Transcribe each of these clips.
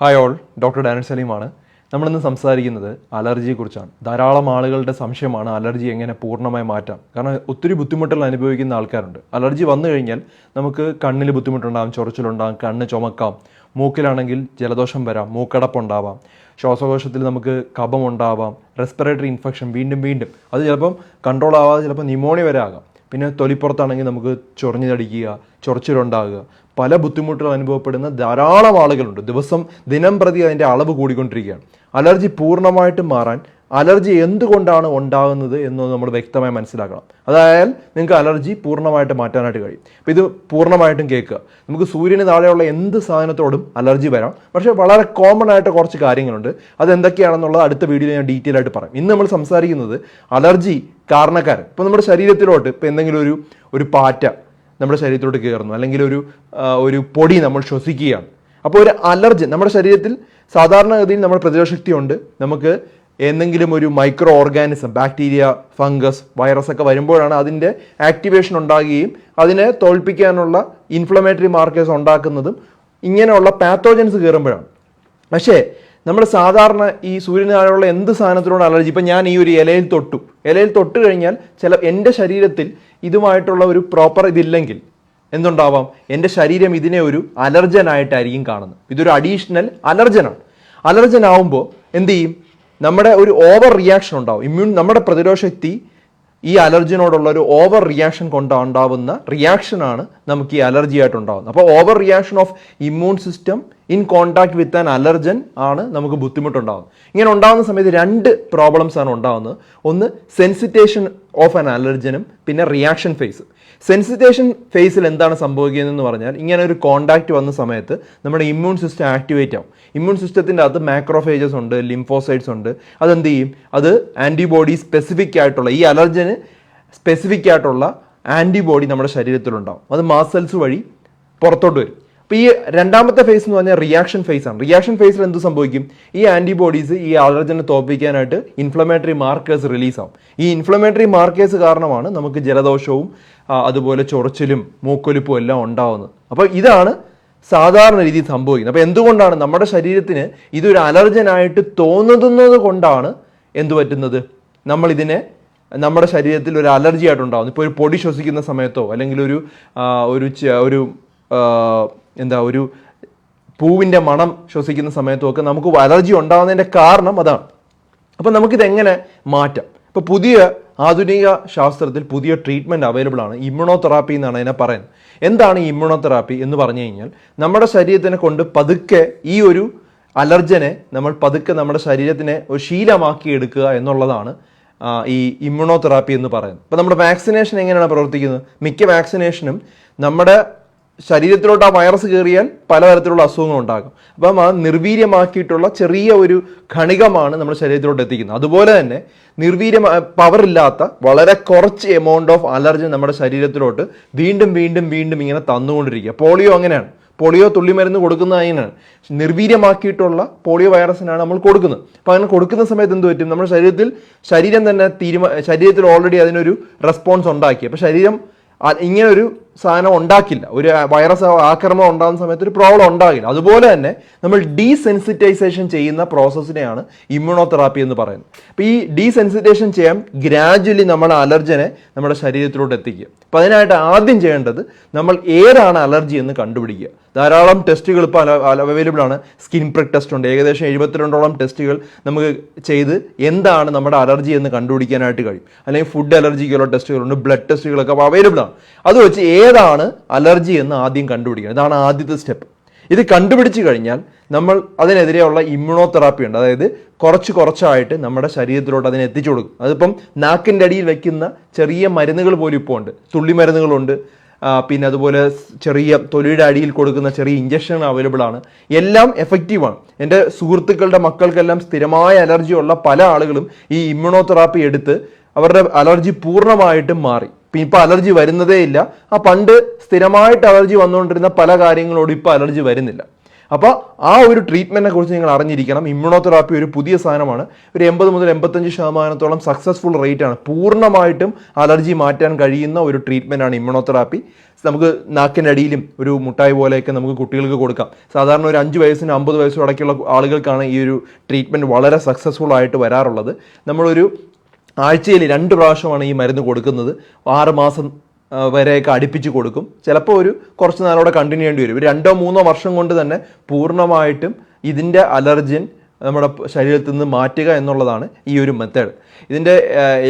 Hi all doctor Danal സലീമാണ് നമ്മളിന്ന് സംസാരിക്കുന്നത് അലർജിയെക്കുറിച്ചാണ് ധാരാളം ആളുകളുടെ സംശയമാണ് അലർജി എങ്ങനെ പൂർണമായി മാറ്റാം. കാരണം ഒത്തിരി ബുദ്ധിമുട്ടുകൾ അനുഭവിക്കുന്ന ആൾക്കാരുണ്ട്. അലർജി വന്നു കഴിഞ്ഞാൽ നമുക്ക് കണ്ണിൽ ബുദ്ധിമുട്ടുണ്ടാകും ചൊറച്ചിലുണ്ടാകും കണ്ണ് ചുമക്കാം മൂക്കിലാണെങ്കിൽ ജലദോഷം വരാം മൂക്കടപ്പുണ്ടാവാം ശ്വാസകോശത്തിൽ നമുക്ക് കഫം ഉണ്ടാവാം റെസ്പിറേറ്ററി ഇൻഫെക്ഷൻ വീണ്ടും വീണ്ടും. അത് ചിലപ്പം കൺട്രോൾ ആവാതെ ചിലപ്പോൾ നിമോണിയ വരെ ആകാം. പിന്നെ തൊലിപ്പുറത്താണെങ്കിൽ നമുക്ക് ചൊറിഞ്ഞു തടിക്കുക ചൊറിച്ചിലുണ്ടാകുക. പല ബുദ്ധിമുട്ടുകൾ അനുഭവപ്പെടുന്ന ധാരാളം ആളുകളുണ്ട്. ദിവസം ദിനം പ്രതി അതിന്റെ അളവ് കൂടിക്കൊണ്ടിരിക്കുകയാണ്. അലർജി പൂർണമായിട്ട് മാറാൻ അലർജി എന്തുകൊണ്ടാണ് ഉണ്ടാകുന്നത് എന്ന് നമ്മൾ വ്യക്തമായി മനസ്സിലാക്കണം. അതായാൽ നിങ്ങൾക്ക് അലർജി പൂർണമായിട്ട് മാറ്റാനായിട്ട് കഴിയും. അപ്പോൾ ഇത് പൂർണമായിട്ടും കേൾക്കുക. നമുക്ക് സൂര്യന് താഴെയുള്ള എന്ത് സാധനത്തോടും അലർജി വരാം. പക്ഷേ വളരെ കോമൺ ആയിട്ട് കുറച്ച് കാര്യങ്ങളുണ്ട്. അത് എന്തൊക്കെയാണെന്നുള്ളത് അടുത്ത വീഡിയോയിൽ ഞാൻ ഡീറ്റെയിൽ ആയിട്ട് പറയും. ഇന്ന് നമ്മൾ സംസാരിക്കുന്നത് അലർജി കാരണക്കാരൻ. ഇപ്പോൾ നമ്മുടെ ശരീരത്തിലോട്ട് ഇപ്പോൾ എന്തെങ്കിലും ഒരു ഒരു പാറ്റ നമ്മുടെ ശരീരത്തിലോട്ട് കയറുന്നു. അല്ലെങ്കിൽ ഒരു ഒരു പൊടി നമ്മൾ ശ്വസിക്കുകയാണ്. അപ്പോൾ ഒരു അലർജി നമ്മുടെ ശരീരത്തിൽ സാധാരണഗതിയിൽ നമ്മുടെ പ്രതിരോധശക്തി ഉണ്ട് നമുക്ക് എന്തെങ്കിലും ഒരു micro organism bacteria fungus virus ഒക്കെ വരുമ്പോഴാണ് അതിന്റെ ആക്ടിവേഷൻ ഉണ്ടാകുകയും അതിനെ തോൽപ്പിക്കാനുള്ള ഇൻഫ്ലമേറ്ററി മാർക്കേഴ്സ് ഉണ്ടാക്കുന്നതും ഇങ്ങനെയുള്ള പാത്തോജൻസ് കയറുമ്പോഴാണ്. പക്ഷേ നമ്മൾ സാധാരണ ഈ സൂര്യന് എന്ത് സാധനത്തിനോട് അലർജി ഇപ്പം ഞാൻ ഈ ഒരു ഇലയിൽ തൊട്ടു. ഇലയിൽ തൊട്ട് കഴിഞ്ഞാൽ ചില എന്റെ ശരീരത്തിൽ ഇതുമായിട്ടുള്ള ഒരു പ്രോപ്പർ ഇതില്ലെങ്കിൽ എന്തുണ്ടാവാം? എന്റെ ശരീരം ഇതിനെ ഒരു അലർജനായിട്ടായിരിക്കും കാണുന്നത്. ഇതൊരു അഡീഷണൽ അലർജനാണ് അലർജൻ ആവുമ്പോൾ എന്ത് ചെയ്യും? നമ്മുടെ ഒരു ഓവർ റിയാക്ഷൻ ഉണ്ടാവും. ഇമ്മ്യൂൺ നമ്മുടെ പ്രതിരോധശക്തി ഈ അലർജിനോടുള്ള ഒരു ഓവർ റിയാക്ഷൻ കൊണ്ട് ഉണ്ടാവുന്ന റിയാക്ഷനാണ് നമുക്ക് ഈ അലർജി ആയിട്ട് ഉണ്ടാകുന്നത് അപ്പോൾ over reaction of immune system in contact with an allergen ആണ് നമുക്ക് ബുദ്ധിമുട്ടുണ്ടാകുന്നത് ഇങ്ങനെ ഉണ്ടാകുന്ന സമയത്ത് രണ്ട് പ്രോബ്ലംസ് ആണ് ഉണ്ടാകുന്നത് ഒന്ന് സെൻസിറ്റേഷൻ ഓഫ് ആൻ അലർജനും പിന്നെ റിയാക്ഷൻ ഫേസ് സെൻസിറ്റേഷൻ ഫേസിൽ എന്താണ് സംഭവിക്കുന്നതെന്ന് പറഞ്ഞാൽ ഇങ്ങനെ ഒരു കോൺടാക്ട് വന്ന സമയത്ത് നമ്മുടെ ഇമ്മ്യൂൺ സിസ്റ്റം ആക്ടിവേറ്റ് ആവും. ഇമ്മ്യൂൺ സിസ്റ്റത്തിന്റെ അകത്ത് മാക്രോഫേജസ് ഉണ്ട് ലിംഫോസൈഡ്സ് ഉണ്ട്. അതെന്ത് ചെയ്യും? അത് ആന്റിബോഡി സ്പെസിഫിക് ആയിട്ടുള്ള ഈ അലർജന് സ്പെസിഫിക് ആയിട്ടുള്ള ആന്റിബോഡി നമ്മുടെ ശരീരത്തിലുണ്ടാവും. അത് മാസൽസ് വഴി പുറത്തോട്ട് വരും. അപ്പോൾ ഈ രണ്ടാമത്തെ ഫേസ് എന്ന് പറഞ്ഞാൽ റിയാക്ഷൻ ഫേസ് ആണ്. റിയാക്ഷൻ ഫേസിൽ എന്ത് സംഭവിക്കും? ഈ ആന്റിബോഡീസ് ഈ അലർജനെ തോപ്പിക്കാനായിട്ട് ഇൻഫ്ലമേറ്ററി മാർക്കേഴ്സ് റിലീസാവും ഈ ഇൻഫ്ലമേറ്ററി മാർക്കേഴ്സ് കാരണമാണ് നമുക്ക് ജലദോഷവും അതുപോലെ ചൊറിച്ചിലും മൂക്കൊലിപ്പും എല്ലാം ഉണ്ടാവുന്നത്. അപ്പോൾ ഇതാണ് സാധാരണ രീതിയിൽ സംഭവിക്കുന്നത്. അപ്പോൾ എന്തുകൊണ്ടാണ് നമ്മുടെ ശരീരത്തിന് ഇതൊരു അലർജനായിട്ട് തോന്നുന്നത് കൊണ്ടാണ് എന്തു പറ്റുന്നത്? നമ്മളിതിനെ നമ്മുടെ ശരീരത്തിൽ ഒരു അലർജി ആയിട്ടുണ്ടാകുന്നു ഇപ്പോൾ ഒരു പൊടി ശ്വസിക്കുന്ന സമയത്തോ അല്ലെങ്കിൽ ഒരു ഒരു ഒരു എന്താ ഒരു പൂവിന്റെ മണം ശ്വസിക്കുന്ന സമയത്തുമൊക്കെ നമുക്ക് അലർജി ഉണ്ടാകുന്നതിന്റെ കാരണം അതാണ്. അപ്പം നമുക്കിതെങ്ങനെ മാറ്റാം? ഇപ്പോൾ പുതിയ ആധുനിക ശാസ്ത്രത്തിൽ പുതിയ ട്രീറ്റ്മെന്റ് അവൈലബിൾ ആണ്. ഇമ്മ്യൂണോ തെറാപ്പി എന്നാണ് അതിനെ പറയുന്നത്. എന്താണ് ഈ ഇമ്മ്യൂണോതെറാപ്പി എന്ന് പറഞ്ഞു കഴിഞ്ഞാൽ നമ്മുടെ ശരീരത്തിനെ കൊണ്ട് പതുക്കെ ഈ ഒരു അലർജനെ നമ്മൾ പതുക്കെ നമ്മുടെ ശരീരത്തിനെ ഒരു ശീലമാക്കി എടുക്കുക എന്നുള്ളതാണ് ഈ ഇമ്മ്യൂണോ തെറാപ്പി എന്ന് പറയുന്നത്. അപ്പോൾ നമ്മുടെ വാക്സിനേഷൻ എങ്ങനെയാണ് പ്രവർത്തിക്കുന്നത്? മിക്ക വാക്സിനേഷനും നമ്മുടെ ശരീരത്തിലോട്ട് ആ വൈറസ് കയറിയാൽ പലതരത്തിലുള്ള അസുഖങ്ങൾ ഉണ്ടാകും. അപ്പം ആ നിർവീര്യമാക്കിയിട്ടുള്ള ചെറിയ ഒരു ഖണികമാണ് നമ്മുടെ ശരീരത്തിലോട്ട് എത്തിക്കുന്നത്. അതുപോലെ തന്നെ നിർവീര്യ പവർ ഇല്ലാത്ത വളരെ കുറച്ച് എമൗണ്ട് ഓഫ് അലർജി നമ്മുടെ ശരീരത്തിലോട്ട് വീണ്ടും വീണ്ടും വീണ്ടും ഇങ്ങനെ തന്നുകൊണ്ടിരിക്കുക. പോളിയോ അങ്ങനെയാണ്. പോളിയോ തുള്ളിമരുന്ന് കൊടുക്കുന്ന അതിനാണ് നിർവീര്യമാക്കിയിട്ടുള്ള പോളിയോ വൈറസിനാണ് നമ്മൾ കൊടുക്കുന്നത്. അപ്പോൾ അങ്ങനെ കൊടുക്കുന്ന സമയത്ത് എന്ത് പറ്റും? നമ്മുടെ ശരീരത്തിൽ ശരീരം തന്നെ തീരുമാ ശരീരത്തിൽ ഓൾറെഡി അതിനൊരു റെസ്പോൺസ് ഉണ്ടാക്കി. അപ്പോൾ ശരീരം ഇങ്ങനെ ഒരു സാധനം ഉണ്ടാക്കില്ല. ഒരു വൈറസ് ആക്രമണം ഉണ്ടാകുന്ന സമയത്ത് ഒരു പ്രോബ്ലം ഉണ്ടാകില്ല. അതുപോലെ തന്നെ നമ്മൾ ഡീസെൻസിറ്റൈസേഷൻ ചെയ്യുന്ന പ്രോസസ്സിനെയാണ് ഇമ്മ്യൂണോതെറാപ്പി എന്ന് പറയുന്നത്. അപ്പോൾ ഈ ഡീസെൻസിറ്റൈസേഷൻ ചെയ്യാൻ ഗ്രാജുവലി നമ്മൾ അലർജനെ നമ്മുടെ ശരീരത്തിലോട്ട് എത്തിക്കുക. അപ്പോൾ അതിനായിട്ട് ആദ്യം ചെയ്യേണ്ടത് നമ്മൾ ഏതാണ് അലർജി എന്ന് കണ്ടുപിടിക്കുക. ധാരാളം ടെസ്റ്റുകൾ ഇപ്പോൾ അവൈലബിൾ ആണ്. സ്കിൻ പ്രിക് ടെസ്റ്റ് ഉണ്ട്. ഏകദേശം എഴുപത്തിരണ്ടോളം ടെസ്റ്റുകൾ നമുക്ക് ചെയ്ത് എന്താണ് നമ്മുടെ അലർജി എന്ന് കണ്ടുപിടിക്കാനായിട്ട് കഴിയും. അല്ലെങ്കിൽ ഫുഡ് അലർജിക്കുള്ള ടെസ്റ്റുകളുണ്ട് ബ്ലഡ് ടെസ്റ്റുകളൊക്കെ അവൈലബിൾ ആണ്. അത് വെച്ച് ഏതാണ് അലർജി എന്ന് ആദ്യം കണ്ടുപിടിക്കണം. ഇതാണ് ആദ്യത്തെ സ്റ്റെപ്പ്. ഇത് കണ്ടുപിടിച്ച് കഴിഞ്ഞാൽ നമ്മൾ അതിനെതിരെയുള്ള ഇമ്മ്യൂണോതെറാപ്പി ഉണ്ട്. അതായത് കുറച്ച് കുറച്ചായിട്ട് നമ്മുടെ ശരീരത്തിലോട്ട് അതിനെ എത്തിച്ചു കൊടുക്കും. അതിപ്പം നാക്കിന്റെ അടിയിൽ വയ്ക്കുന്ന ചെറിയ മരുന്നുകൾ പോലും ഇപ്പോൾ ഉണ്ട്. തുള്ളി മരുന്നുകളുണ്ട്. പിന്നെ അതുപോലെ ചെറിയ തൊലിയുടെ അടിയിൽ കൊടുക്കുന്ന ചെറിയ ഇഞ്ചക്ഷൻ അവൈലബിൾ ആണ്. എല്ലാം എഫക്റ്റീവാണ് എന്റെ സുഹൃത്തുക്കളുടെ മക്കൾക്കെല്ലാം സ്ഥിരമായ അലർജി ഉള്ള പല ആളുകളും ഈ ഇമ്മ്യൂണോതെറാപ്പി എടുത്ത് അവരുടെ അലർജി പൂർണമായിട്ടും മാറി. ഇപ്പം അലർജി വരുന്നതേ ഇല്ല. ആ പണ്ട് സ്ഥിരമായിട്ട് അലർജി വന്നുകൊണ്ടിരുന്ന പല കാര്യങ്ങളോടും ഇപ്പം അലർജി വരുന്നില്ല. അപ്പോൾ ആ ഒരു ട്രീറ്റ്മെന്റിനെ കുറിച്ച് നിങ്ങൾ അറിഞ്ഞിരിക്കണം. ഇമ്മ്യൂണോതെറാപ്പി ഒരു പുതിയ സാധനമാണ്. ഒരു എൺപത് മുതൽ എൺപത്തഞ്ച് ശതമാനത്തോളം സക്സസ്ഫുൾ റേറ്റ് ആണ്. പൂർണമായിട്ടും അലർജി മാറ്റാൻ കഴിയുന്ന ഒരു ട്രീറ്റ്മെന്റാണ് ഇമ്മ്യൂണോതെറാപ്പി നമുക്ക് നാക്കിനടിയിലും ഒരു മുട്ടായി പോലെയൊക്കെ നമുക്ക് കുട്ടികൾക്ക് കൊടുക്കാം. സാധാരണ ഒരു അഞ്ച് വയസ്സിന് അമ്പത് വയസ്സും അടക്കിയുള്ള ആളുകൾക്കാണ് ഈ ഒരു ട്രീറ്റ്മെന്റ് വളരെ സക്സസ്ഫുൾ ആയിട്ട് വരാറുള്ളത്. നമ്മളൊരു ആഴ്ചയിൽ രണ്ട് പ്രാവശ്യമാണ് ഈ മരുന്ന് കൊടുക്കുന്നത്. ആറ് മാസം വരെയൊക്കെ അടുപ്പിച്ച് കൊടുക്കും. ചിലപ്പോൾ ഒരു കുറച്ച് നാളോടെ കണ്ടിന്യൂ ചെയ്യേണ്ടി വരും. രണ്ടോ മൂന്നോ വർഷം കൊണ്ട് തന്നെ പൂർണമായിട്ടും ഇതിന്റെ അലർജിൻ നമ്മുടെ ശരീരത്തിൽ നിന്ന് മാറ്റുക എന്നുള്ളതാണ് ഈ ഒരു മെത്തേഡ് ഇതിന്റെ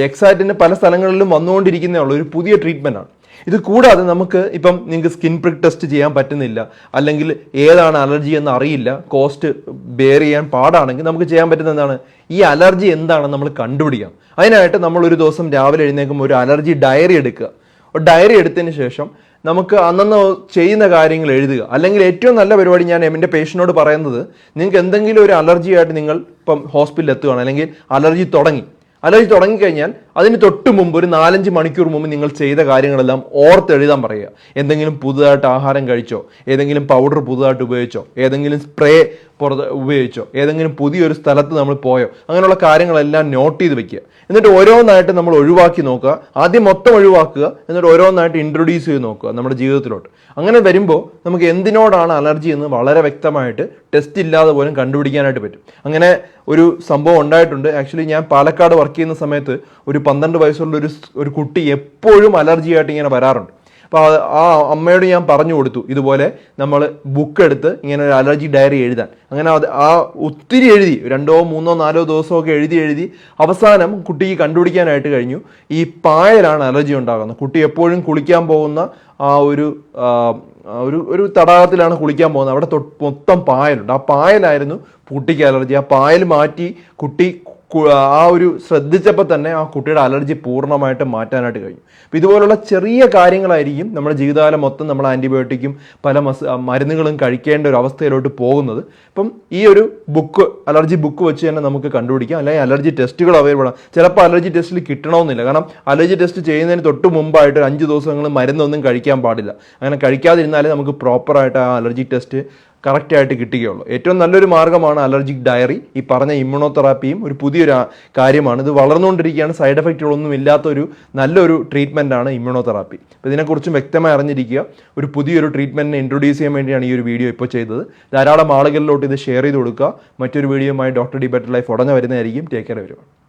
എക്സാറ്റിന് പല സ്ഥലങ്ങളിലും വന്നുകൊണ്ടിരിക്കുന്നേ ഉള്ളൂ. ഒരു പുതിയ ട്രീറ്റ്മെന്റ് ആണ്. ഇത് കൂടാതെ നമുക്ക് ഇപ്പം നിങ്ങൾക്ക് സ്കിൻ പ്രിക് ടെസ്റ്റ് ചെയ്യാൻ പറ്റുന്നില്ല. അല്ലെങ്കിൽ ഏതാണ് അലർജി എന്ന് അറിയില്ല. കോസ്റ്റ് ബെയർ ചെയ്യാൻ പാടാണെങ്കിൽ നമുക്ക് ചെയ്യാൻ പറ്റുന്ന എന്താണ്? ഈ അലർജി എന്താണെന്ന് നമ്മൾ കണ്ടുപിടിക്കാം അതിനായിട്ട് നമ്മൾ ഒരു ദിവസം രാവിലെ എഴുന്നേൽക്കുമ്പോൾ ഒരു അലർജി ഡയറി എടുക്കുക. ഡയറി എടുത്തതിന് ശേഷം നമുക്ക് അന്നന്ന് ചെയ്യുന്ന കാര്യങ്ങൾ എഴുതുക. അല്ലെങ്കിൽ ഏറ്റവും നല്ല പരിപാടി ഞാൻ എന്റെ പേഷ്യനോട് പറയുന്നത് നിങ്ങൾക്ക് എന്തെങ്കിലും ഒരു അലർജിയായിട്ട് നിങ്ങൾ ഇപ്പം ഹോസ്പിറ്റലിൽ എത്തുകയാണ്. അല്ലെങ്കിൽ അലർജി തുടങ്ങി. അലർജി തുടങ്ങിക്കഴിഞ്ഞാൽ അതിന് തൊട്ട് മുമ്പ് ഒരു നാലഞ്ച് മണിക്കൂർ മുമ്പ് നിങ്ങൾ ചെയ്ത കാര്യങ്ങളെല്ലാം ഓർത്തെഴുതാൻ പറയുക. എന്തെങ്കിലും പുതുതായിട്ട് ആഹാരം കഴിച്ചോ ഏതെങ്കിലും പൗഡർ പുതുതായിട്ട് ഉപയോഗിച്ചോ ഏതെങ്കിലും സ്പ്രേ പുറത്ത് ഉപയോഗിച്ചോ ഏതെങ്കിലും പുതിയൊരു സ്ഥലത്ത് നമ്മൾ പോയോ അങ്ങനെയുള്ള കാര്യങ്ങളെല്ലാം നോട്ട് ചെയ്ത് വെക്കുക. എന്നിട്ട് ഓരോന്നായിട്ട് നമ്മൾ ഒഴിവാക്കി നോക്കുക. ആദ്യം മൊത്തം ഒഴിവാക്കുക എന്നിട്ട് ഓരോന്നായിട്ട് ഇൻട്രൊഡ്യൂസ് ചെയ്ത് നോക്കുക നമ്മുടെ ജീവിതത്തിലോട്ട്. അങ്ങനെ വരുമ്പോൾ നമുക്ക് എന്തിനോടാണ് അലർജി എന്ന് വളരെ വ്യക്തമായിട്ട് ടെസ്റ്റ് ഇല്ലാതെ പോലും കണ്ടുപിടിക്കാനായിട്ട് പറ്റും. അങ്ങനെ ഒരു സംഭവം ഉണ്ടായിട്ടുണ്ട്. ആക്ച്വലി ഞാൻ പാലക്കാട് വർക്ക് ചെയ്യുന്ന സമയത്ത് ഒരു പന്ത്രണ്ട് വയസ്സുള്ള ഒരു ഒരു കുട്ടി എപ്പോഴും അലർജി ആയിട്ട് ഇങ്ങനെ വരാറുണ്ട്. അപ്പോൾ ആ അമ്മയോട് ഞാൻ പറഞ്ഞു കൊടുത്തു ഇതുപോലെ നമ്മൾ ബുക്ക് എടുത്ത് ഇങ്ങനെ ഒരു അലർജി ഡയറി എഴുതാൻ. അങ്ങനെ അത് ആ ഒത്തിരി എഴുതി രണ്ടോ മൂന്നോ നാലോ ദിവസമൊക്കെ എഴുതി എഴുതി അവസാനം കുട്ടിക്ക് കണ്ടുപിടിക്കാനായിട്ട് കഴിഞ്ഞു. ഈ പായലാണ് അലർജി ഉണ്ടാകുന്നത്. കുട്ടി എപ്പോഴും കുളിക്കാൻ പോകുന്ന ആ ഒരു ഒരു ഒരു തടാകത്തിലാണ് കുളിക്കാൻ പോകുന്നത്. അവിടെ മൊത്തം പായലുണ്ട്. ആ പായലായിരുന്നു കുട്ടിക്ക് അലർജി. ആ പായൽ മാറ്റി കുട്ടി ആ ഒരു ശ്രദ്ധിച്ചപ്പോൾ തന്നെ ആ കുട്ടിയുടെ അലർജി പൂർണമായിട്ട് മാറ്റാനായിട്ട് കഴിഞ്ഞു. അപ്പോൾ ഇതുപോലുള്ള ചെറിയ കാര്യങ്ങളായിരിക്കും നമ്മുടെ ജീവിതകാലം മൊത്തം നമ്മൾ ആന്റിബയോട്ടിക്കും പല മസ് മരുന്നുകളും കഴിക്കേണ്ട ഒരു അവസ്ഥയിലോട്ട് പോകുന്നത്. അപ്പം ഈ ഒരു ബുക്ക് അലർജി ബുക്ക് വെച്ച് തന്നെ നമുക്ക് കണ്ടുപിടിക്കാം. അല്ലെങ്കിൽ അലർജി ടെസ്റ്റുകൾ അവൈലബിൾ ആണ്. ചിലപ്പോൾ അലർജി ടെസ്റ്റിൽ കിട്ടണമെന്നില്ല. കാരണം അലർജി ടെസ്റ്റ് ചെയ്യുന്നതിന് തൊട്ട് മുമ്പായിട്ട് ഒരു അഞ്ച് ദിവസങ്ങൾ മരുന്നൊന്നും കഴിക്കാൻ പാടില്ല. അങ്ങനെ കഴിക്കാതിരുന്നാലേ നമുക്ക് പ്രോപ്പറായിട്ട് ആ അലർജി ടെസ്റ്റ് കറക്റ്റായിട്ട് കിട്ടുകയുള്ളൂ. ഏറ്റവും നല്ലൊരു മാർഗമാണ് അലർജിക് ഡയറി. ഈ പറഞ്ഞ ഇമ്മ്യൂണോതെറാപ്പിയും ഒരു പുതിയൊരു കാര്യമാണ്. ഇത് വളർന്നുകൊണ്ടിരിക്കുകയാണ്. സൈഡ് എഫക്റ്റുകളൊന്നും ഇല്ലാത്തൊരു നല്ലൊരു ട്രീറ്റ്മെന്റാണ് ഇമ്മ്യൂണോതെറാപ്പി. അപ്പോൾ ഇതിനെക്കുറിച്ചും വ്യക്തമായി അറിഞ്ഞിരിക്കുക. ഒരു പുതിയൊരു ട്രീറ്റ്മെന്റിനെ ഇൻട്രൊഡ്യൂസ് ചെയ്യാൻ വേണ്ടിയാണ് ഈ ഒരു വീഡിയോ ഇപ്പോൾ ചെയ്തത്. ധാരാളം ആളുകളിലോട്ട് ഇത് ഷെയർ ചെയ്ത് കൊടുക്കുക. മറ്റൊരു വീഡിയോയുമായി ഡോക്ടർ ഡി ബെറ്റർ ലൈഫ് ഉടനെ വരുന്നതായിരിക്കും. ടേക്ക് കെയർ വരുവാണ്